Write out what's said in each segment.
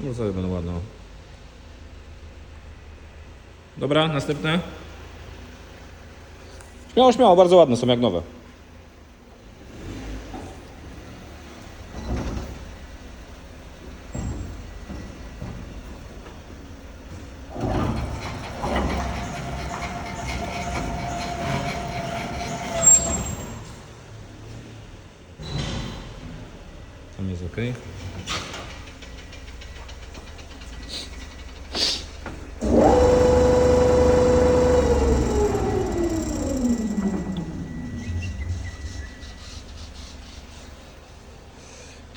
No sobie będą ładno. Dobra, następne. Śmiało, śmiało, bardzo ładne są jak nowe. Tam jest ok.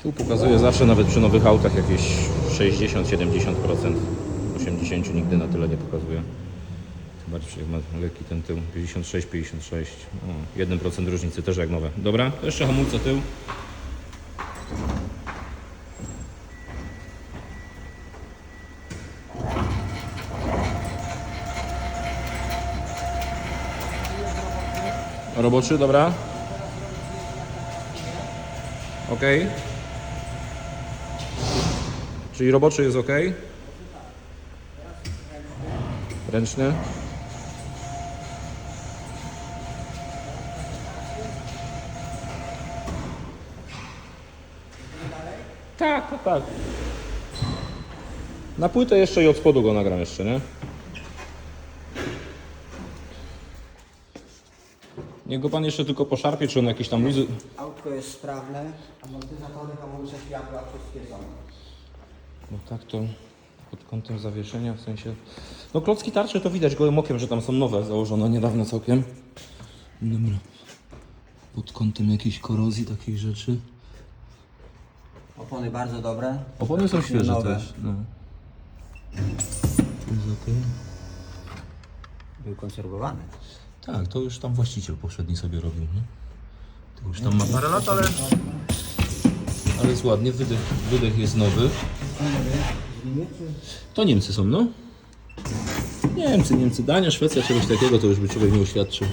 Tu pokazuje zawsze nawet przy nowych autach jakieś 60-70%. 80 nigdy na tyle nie pokazuje. Zobaczcie, jak ma lekki ten tył. 56, 56. O, 1% różnicy też jak nowe. Dobra, jeszcze hamulce tył. Roboczy, dobra. Ok. Czyli roboczy jest ok. Ręczny. Tak, tak, tak. Na płytę jeszcze i od spodu go nagram jeszcze, nie? Niech go pan jeszcze tylko poszarpie, czy on jakieś tam luzy... Autko jest sprawne, amortyzatory, hamulce, światła, wszystkie są. No tak to pod kątem zawieszenia, w sensie... No klocki tarcze to widać gołym okiem, że tam są nowe, założone niedawno całkiem. Dobra. Pod kątem jakiejś korozji, takich rzeczy. Opony bardzo dobre. Opony są świeże Nowe. też. No. Jest okej. Tak, to już tam właściciel poprzedni sobie robił, nie? To już tam ma parę lat, ale... Ale jest ładnie, wydech, wydech jest nowy. To Niemcy są, no? Niemcy, Niemcy, Dania, Szwecja, czegoś takiego, to już by człowiek nie uświadczył.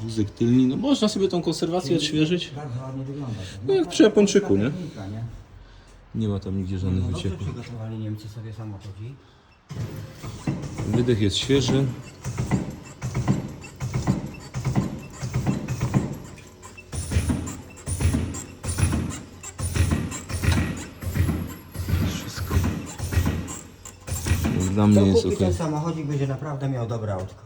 Wózek tylny, no można sobie tą konserwację odświeżyć. No jak przy Japończyku, nie? Nie? Ma tam nigdzie żadnych No wycieków. Niemcy sobie samochodzi. Wydech jest świeży. Dla mnie jest kupi ok. ten samochodzik będzie naprawdę miał dobre autko.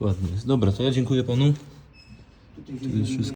Ładnie jest. Dobra, to ja dziękuję panu. To jest wszystko.